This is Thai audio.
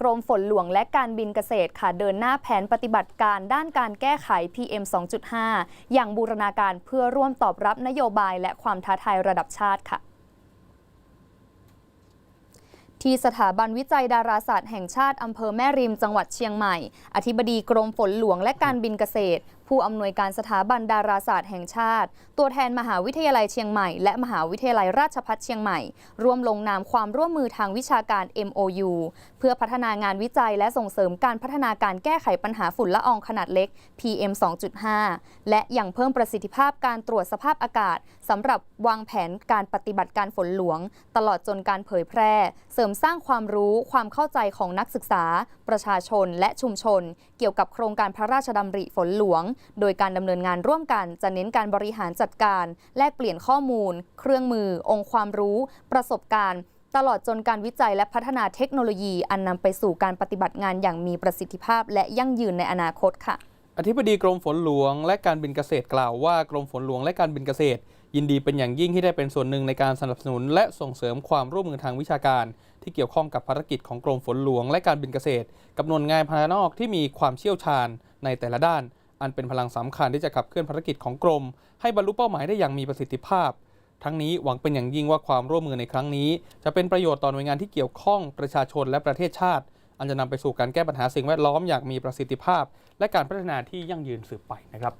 กรมฝนหลวงและการบินเกษตรค่ะเดินหน้าแผนปฏิบัติการด้านการแก้ไข PM 2.5 อย่างบูรณาการเพื่อร่วมตอบรับนโยบายและความท้าทายระดับชาติค่ะที่สถาบันวิจัยดาราศาสตร์แห่งชาติอำเภอแม่ริมจังหวัดเชียงใหม่ อธิบดีกรมฝนหลวงและการบินเกษตรผู้อำนวยการสถาบันดาราศาสตร์แห่งชาติ ตัวแทนมหาวิทยาลัยเชียงใหม่ และมหาวิทยาลัยราชภัฏเชียงใหม่ ร่วมลงนามความร่วมมือทางวิชาการ MOU เพื่อพัฒนางานวิจัยและส่งเสริมการพัฒนาการแก้ไขปัญหาฝุ่นละอองขนาดเล็ก PM 2.5 และยังเพิ่มประสิทธิภาพการตรวจสภาพอากาศสำหรับวางแผนการปฏิบัติการฝนหลวง ตลอดจนการเผยแพร่ เสริมสร้างความรู้ความเข้าใจของนักศึกษา ประชาชนและชุมชน เกี่ยวกับโครงการพระราชดำริฝนหลวงโดยการดำเนินงานร่วมกันจะเน้นการบริหารจัดการ แลกเปลี่ยนข้อมูล เครื่องมือ องค์ความรู้ ประสบการณ์ ตลอดจนการวิจัยและพัฒนาเทคโนโลยี อันนำไปสู่การปฏิบัติงานอย่างมีประสิทธิภาพ และยั่งยืนในอนาคตค่ะ อธิบดีกรมฝนหลวง และการบินเกษตรกล่าวว่ากรมฝนหลวงและการบินเกษตร ยินดีเป็นอย่างยิ่งที่ได้เป็นส่วนหนึ่งในการสนับสนุน และส่งเสริมความร่วมมือทางวิชาการ ที่เกี่ยวข้องกับภารกิจของกรมฝนหลวง และการบินเกษตร กับหน่วยงานภายนอกที่มีความเชี่ยวชาญในแต่ละด้าน อันเป็นพลังสำคัญที่จะขับเคลื่อนภารกิจของกรม ให้บรรลุเป้าหมายได้อย่างมีประสิทธิภาพ ทั้งนี้หวังเป็นอย่างยิ่งว่าความร่วมมือในครั้งนี้ จะเป็นประโยชน์ต่อหน่วยงานที่เกี่ยวข้องประชาชนและประเทศชาติ อันจะนำไปสู่การแก้ปัญหาสิ่งแวดล้อมอย่างมีประสิทธิภาพ และการพัฒนาที่ยั่งยืนสืบไปนะครับ